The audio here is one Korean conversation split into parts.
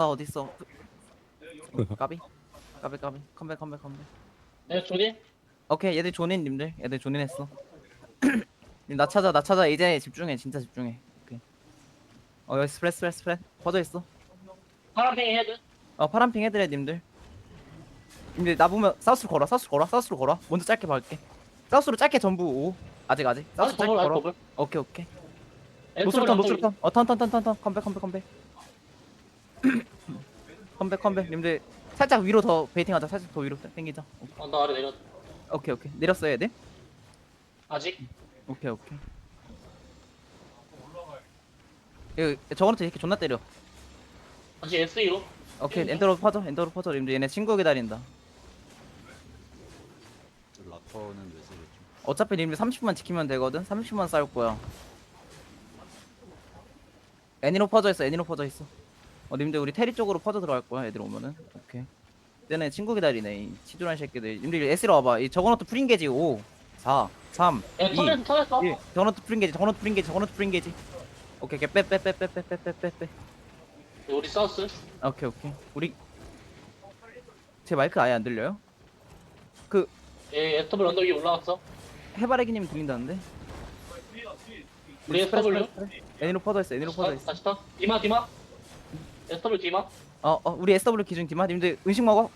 아 어딨어? 까비? 까비 까비. 컴백 컴백 컴백. 네, 조니? 오케이 얘들 존인 님들. 얘들 존인 했어. 님, 나 찾아 나 찾아. 이제 집중해 진짜 집중해. 오케이. 어 여기 스프레스 스프레스 스프레스 퍼져 있어. 파란팽이 헤드? 어 파란핑 해드래 님들. 님들 나 보면 사우스로 걸어 사우스로 걸어 사우스로 걸어. 먼저 짧게 박을게. 사우스로 짧게 전부 오. 아직 아직. 사우스 짧게 걸어 더블. 오케이 오케이. 엔터블. 노스루턴. 어턴턴턴턴턴. 컴백 컴백 컴백 컴백 컴백. 님들 살짝 위로 더 베이팅하자. 살짝 더 위로 당기자. 어, 나 아래 내렸. 오케이 오케이. 내렸어야 돼. 아직? 오케이 오케이. 이거 저거한테 이렇게 존나 때려. 다시 SE로? 오케이 엔더로 퍼져 엔더로 퍼져. 님들 얘네 친구 기다린다. 라커는 왜 쓰겠죠? 어차피 님들 30분만 지키면 되거든? 30분만 싸울 거야. 애니로 퍼져 있어 애니로 퍼져 있어 어 님들 우리 테리 쪽으로 퍼져 들어갈 거야 애들 오면은 오케이 쟤네 친구 기다리네 이 치졸한 새끼들 님들 S로 와봐 이 저거노트 프린 게지 5 4 3 예, 터졌어, 터졌어. 저거노트 프린 게지 저거노트 프린 게지 저거노트 프린 게지 오케이 오케이 빼 빼 빼 빼 빼 빼 빼빼 우리 사우스. 오케이 오케이 우리 제 마이크 아예 안 들려요? 그 예, 예 에스터블 언덕이 올라왔어. 해바라기님 들린다는데 우리 에스터블. 애니로 퍼져 있어 애니로 퍼져있어. 다시 타. 이마, 이마. SW 디마. 어, 어, 우리 SW 기준 디마 님들 음식 먹어.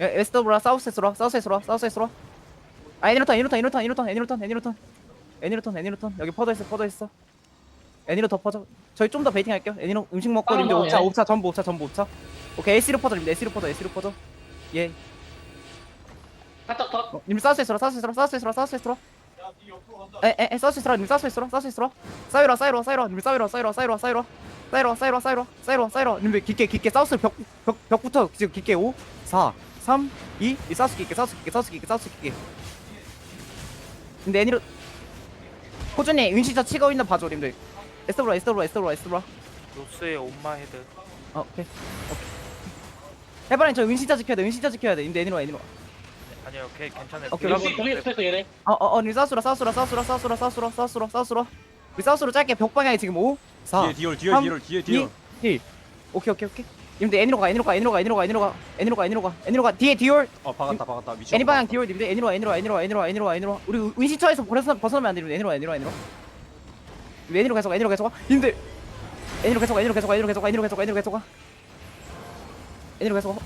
야, SW라 사우스에서라, 사우스에서라, 사우스에서라. 아, 애니로턴, 애니로턴, 애니로턴, 애니로턴, 애니로턴, 애니로턴, 애니로턴, 애니로턴. 여기 퍼져 있어, 퍼져 있어. 애니로 더 퍼져. 저희 좀 더 베이팅 할게요. 애니로 음식 먹고 아, 님들 어, 옵차, 예. 옵차, 전부 옵차, 전부 옵차. 오케이, S로 퍼져, 님들 S로 퍼져, S로 퍼져. 예. 살짝 터. 어, 님들 사우스에서라, 사우스에서라, 사우스에서라, 사우스에서라. 에, 에, 에, 사우스에서라, 님들 사우스에서라, 사우스에서라. 사이로, 사이로, 사이로, 님들 사이로, 사이로, 사이로, 사이로. 사이로, 사이로, 사이로, 사이로, 사이로. 님들 깊게, 깊게 사우스 벽, 벽, 벽부터 지금 깊게 5, 4, 3, 2, 이 사우스 깊게, 사우스 깊게, 사우스 깊게, 사우스 깊게. 근데 애니로 호준이 윤시자 치고 있는 봐줘, 님들. 에스더브라, 에스더브라, 에스더브라, 에스더브라. 로스의 옴마 헤드 어, 오케이, 오케이. 해바라니 저 은신자 지켜야 돼, 은신자 지켜야 돼. 근데 애니로, 애니로. 아니요 걔 괜찮아요 오케이, 여기 거기 붙어있어, 얘네. 어, 어, 어, 니 사우스로, 사우스로, 사우스로, 사우스로, 사우스로, 사우스로, 사우스로. 우리 사우스로 짧게 벽 방향이 지금 5, 4, 뒤에 디올 뒤에 삼, 디올 뒤에 2, 디올 1. 오케이, 오케이, 오케이. 님들 애니로 가, 애니로 가, 애니로 가, 애니로 가, 애니로 가, 애니로 가, 애니로 가, 애니로 가. 뒤에 디올, 어 박았다 박았다 위치 애니 방향 디올 님들 애니로 와, 애니로 와, 애니로 와, 애니로 와, 애니로 와, 애니로 와. 우리 은신처에서 벗어 벗어나면 안 돼. 애니로 와, 애니로 와, 애니로. 와. 우리 애니로 계속, 가, 애니로 계속. 가. 님들 애니로 계속, 가, 애니로 계속, 가, 애니로 계속, 가, 애니로 계속, 가, 애니로 계속. 가. 애니로 계속. 가.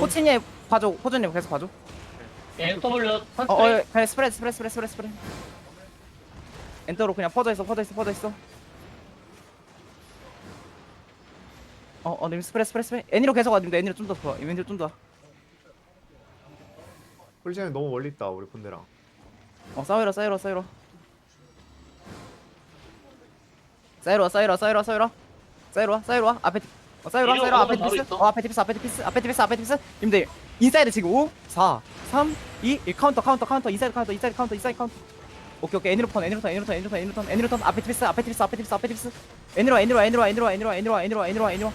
호치님 봐줘, 호준님 계속 봐줘. 예, SW 어, 선스프레이. 어, 그래 스프레드, 스프레드, 스프레드, 스프레드, 스프레드. 엔터로 그냥 퍼져 있어, 퍼져 있어, 퍼져 있어. 어, 어, 님 스프레드, 스프레드, 스프레드. 애니로 계속 와, 님들 애니로 좀더 좋아. 애니로 좀 더. 폴시는 너무 멀리 있다 우리 군대랑 어, 싸이러, 싸이러, 싸이러. 싸이러, 싸이러, 싸이러, 싸이러. 싸이러, 싸이러. 앞에 어, 싸이러, 이리로 싸이러. 앞에 바로 디피스. 있어. 어, 앞에 디피스, 앞에 디피스, 앞에 디피스, 앞에 디피스. 님들 인사이드 지금 5, 4, 3, 2, 1 카운터, 카운터, 카운터. 인사이드 카운터, 인사이드 카운터, 인사이드 카운터. 오케이, 오케이. 애니로 턴, 애니로 턴, 애니로 턴, 애니로 턴, 애니로 턴, 애니로 턴. 앞에 디피스, 앞에 디피스, 앞에 디피스, 앞에 디피스. 애니로, 애니로, 애니로, 애니로, 애니로, 애니로, 애니로, 애니로, 애니로.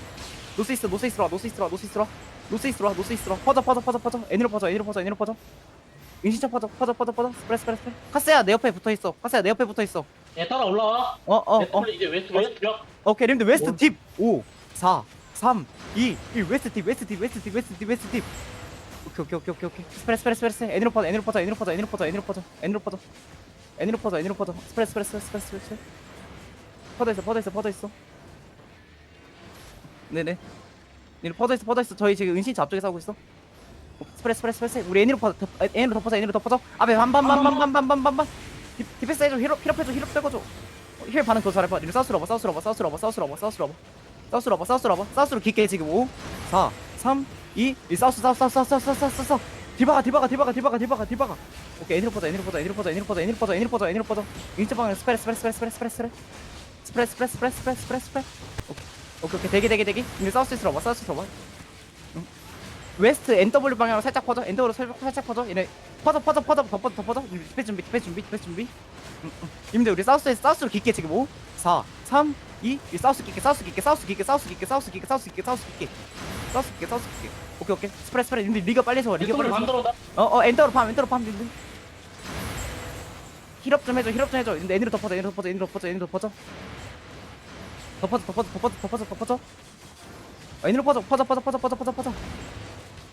노스 이스트, 노스 이스트로 와, 노스 이스트로 와, 노스 이스트로 와. 노스 이스트로 와, 노스 이스트로 와. 퍼져, 퍼져, 퍼져, 퍼져. 애니로 퍼져, 애니로 퍼져, 애니로 퍼져. 인신차 퍼져, 퍼져, 퍼져, 퍼져. 스프레스, 스프레스, 스프레스. 카스야 내 옆에 붙어 있어. 카스야 내 옆에 붙어 있어. 예, 따라 올라와. 어, 어, 어. SW 이제 웨스트, 웨스트 벽. 오케이, 님들 웨스트 딥. 5, 4, 3, 2, 1. 웨스트 딥, 웨스트 딥, 웨스트 딥, 웨스트 딥, 웨스트 딥. 오케이, 오케이, 오케이, 오케이, 오케이. 스프레스, 스프레스, 스프레스. 애니로 퍼져, 애니로 퍼져, 애니로 퍼져, 애니로 퍼져, 애니로 퍼져, 애니로 퍼져. 애니로 퍼져, 애니로 퍼져. 스프레스, 스프레스, 스프레스, 스프레스. 퍼져 있어, 퍼져 있어, 퍼져 있어. 네네. 니로 퍼져 있어, 퍼져 있어. 저희 지금 은신 앞쪽에 싸우고 있어. 스프레스, 스프레스, 스프레스. 우리 애니로 퍼져, 더- 애니로 덮어져, 애니로 덮어져. 앞에 반반반반반반반반반. 디펜스 해줘, 힐업, 힐업해줘, 힐업 빼고줘. 어, 힐 반응 더 잘해봐. 니네 사우스로 와봐, 사우스로 와봐, 사우스로 와봐, 사우스로 와봐, 사우스로 와봐. 사우스로 와봐, 사우스로 와봐. 사우스로 깊게 지금 5, 4, 3, 2, 1. 사우스, 사우스, 사우스, 사우스, 사우스, 사우스, 사우스. 디바가, 디바가, 디바가, 디바가, 디바가, 디바가. 오케이, 애니로 퍼져, 애니로 퍼져, 애니로 퍼져, 애니로 퍼져, 애니로 퍼져, 애니로 퍼져, 애니로 퍼져. 윈스 방향 스프레스, 스프레스, 스프레스, 스프레스, 스프레스. 스프레스, 스프레스, 스프레스, 스프레스, 스프레스, 스프레스. 오케이, 오케이, 오케이. 대기, 대기, 대기. 니네 사우스 와봐, 사우스 와봐. 응. 웨스트 NW 방향으로 살짝 퍼져, NW로 살짝, 살짝 퍼져. 얘네 퍼져, 퍼져, 퍼져, 더 퍼져, 더 퍼져. 디펜스 준비, 디펜스 준비, 디펜스 준비. 님들 우리 사우스에 사우스로 깊게 지금 5 4 3 2 1 사우스 깊게 사우스 깊게 사우스 깊게 사우스 깊게 사우스 깊게 사우스 깊게 사우스 깊게 사우스 깊게 사우스 깊게 오케이 오케이 스프레스 스프레스 님들 리가 빨리 서와 리가 빨리 반 서와 들어온다. 어어 엔터로 팜 엔터로 팜 님들 힐업 좀 해줘 힐업 좀 해줘 근데 애니로 덮어져 애니로 덮어져 애니로 덮어져 애니로 덮어져 덮어져 덮어져 덮어져 덮어져 덮어져 N으로 퍼져 퍼져 퍼져 퍼져 퍼져 퍼져 퍼져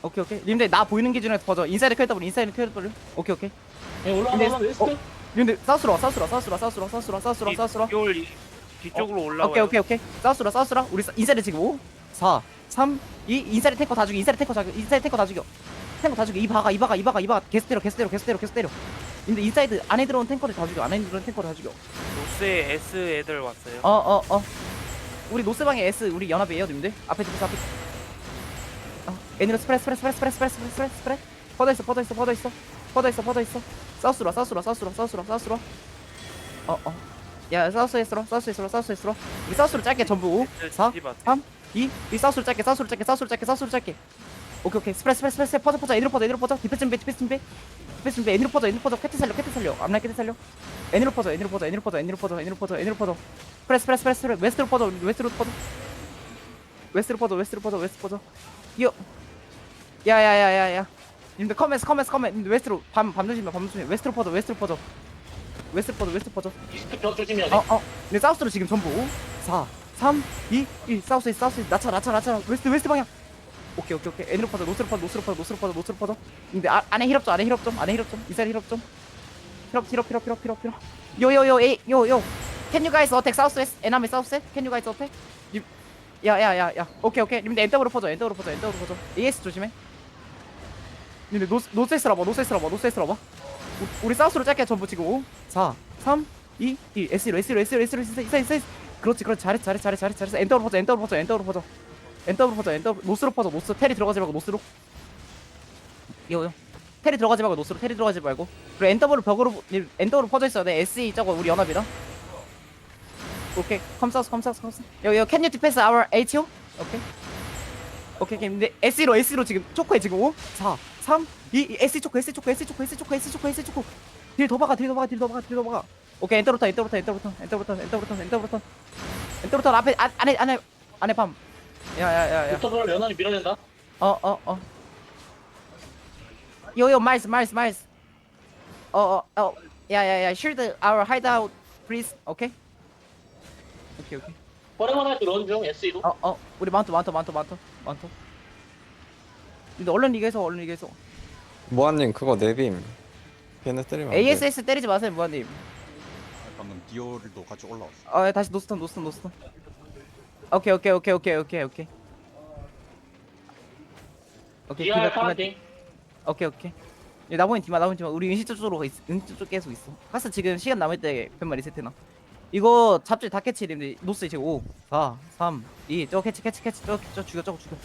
오케이 오케이. 님들 나 보이는 기준에서 퍼져. 인사이드 큐W 인사이드 큐W 오케이 오케이. 예, 올라와, 근데- 올라와, 웨스트. 어? 님들 사우스로 와 사우스로 와 사우스로 와 사우스로 와 사우스로 와 사우스로 와 사우스로 와. 올 뒤쪽으로 올라와요. 오케이 오케이 오케이. 사우스로 사우스로 우리 사- 인사이드 지금 5 4 3 2 인사이드 탱커 다 죽여 인사이드 탱커 다 죽여 인사이드 탱커 다 죽여. 탱커 다 죽여. 이 박아 이 박아 이 박아 이 박아 계속 때려 계속 때려 계속 때려 계속 때려. 근데 인사이드 안에 들어온 탱커를 다 죽여 안에 들어온 탱커를 다 죽여. 노스에 S 애들 왔어요. 어어 어. 우리 노스방에 S 우리 연합이에요 님들? 앞에 뒤에서 앞에. 어 애니로 스프레스 스프레스 스프레스 스프레스 스프레스 스프레스 스프레스 퍼져 있어 퍼져 있어 퍼져 있어. 퍼져 있어 퍼져 있어. 사우스로 와, 사우스로 와, 사우스로 와, 사우스로 와, 사우스로 와. 어어. 야 사우스에 스로 사우스에 스로 사우스에 스로. 우리 사우스로 짧게 전부. 5 4 뒤집어. 3 2 이. 사우스로 짧게 사우스로 짧게 사우스로 짧게 사우스로 짧게. 오케이 오케이. 스프레스 스프레스 스프레스 퍼져 퍼져. 애니로 퍼져 애니로 퍼져. 디펜스 준비 디펜스 준비. 디펜스 준비. 애니로 퍼져 애니로 퍼져. 캐트 살려 캐트 살려. 앞라인 캐트 살려. 애니로 퍼져 애니로 퍼져 애니로 퍼져 애니로 퍼져 애니로 퍼져 애니로 퍼져. 프레스 프레스 프레스 웨스트로 퍼져 웨스트로 퍼져 웨스트로 퍼져 웨스트로 퍼져 웨스트 퍼져 이어 야야야야야 님들 컴에스 컴에스 컴에 님들 웨스트로 밤밤 조심해 밤 조심해 웨스트로 퍼져 웨스트로 퍼져 웨스트로 퍼져 웨스트로 퍼져 이스트 벽 조심해야 돼. 어, 어. 근데 사우스로 지금 전부 5, 4, 3, 2, 1. 사우스, 이스트, 사우스, 이스트. 낮춰, 낮춰, 낮춰. 웨스트, 웨스트 방향. 오케이, 오케이, 오케이. 애니로 퍼져, 노스로 퍼져, 노스로 퍼져, 노스로 퍼져, 노스로 퍼져. 근데 아, 안에 힐업 좀, 안에 힐업 좀, 안에 힐업 좀. 이사일 힐업 좀. 힐업, 힐업, 힐업, 힐업, 힐업, 힐업. 요, 요, 요, 에이, 요, 요. Can you guys attack south west? 에나미 south west? Can you guys attack? 님, 야, 야, 야, 야. 오케이, 오케이. 님들 엔더로 퍼져, 엔더로 퍼져, 엔더로 퍼져. AS 조심해. 님들 와봐, 노스에스로 와봐, 노스에스로 와봐. 우- 우리 사우스로 짧게 전부 지금 5, 4, 3, 2, 1 S로 S로 S로 S로 S로 S로 S로. 그렇지 그렇지. 잘했어 잘했어 잘했어 잘했어 잘했어. 엔더로 퍼져 엔더로 퍼져 엔더로 퍼져. 엔더로 퍼져 엔더 노스로 퍼져 노스. 테리 들어가지 말고 노스로. 요요. 테리 들어가지 말고 노스로 테리 들어가지 말고. 그리고 엔더블 벽으로 엔더로 퍼져 있어야 돼. SE 저거 우리 연합이다 오케이. 컴사우스 컴사우스 컴사우스. 요 요 can you defense our ATO 오케이. 오케이 오케이. 근데 SE로 SE로 지금 초코에 지금 5 4 3 2 SE 초코 SE 초코 SE 초코 SE 초코 SE 초코 SE 초코. 딜더 박아 딜더 박아 딜더 박아 딜더 박아. 오케이 엔터부터 엔터부터 엔터부터 엔터부터 엔터부터 엔터부터 엔터부터 앞에 안, 안에 안에 안에 밤. 야야야야. 웨스트를 연합이 밀어낸다. 어 어 어. 요요 마이스 마이스 마이스 어 어 어. 야야야 쉴드 our hideout please. 오케이 오케이 오케이. 버레머나이트 런중 SE로. 어 어. 우리 많다 많다 많다 많다 많다 근데 얼른 리그에서 얼른 리그에서. 모아님 그거 내빔. 걔네 때리면 안 돼. ASS 때리지 마세요 무한님. 방금 디오를도 같이 올라왔어. 어 다시 노스턴 노스턴 노스턴. 오케이 오케이 오케이 오케이 오케이 오케이. 오케이 DR 디바, 디바, 파란팅. 오케이 오케이. 야, 나머지 디마 나머지 디마 우리 은시 쪽으로 가 있, 은시 쪽 계속 있어. 가스 지금 시간 남을 때 뱀말 리셋해놔 이거 잡지 다 캐치 되는데 노스 지금 5 4 3 2 저거 캐치 캐치 캐치. 저 저 죽여 저거 죽여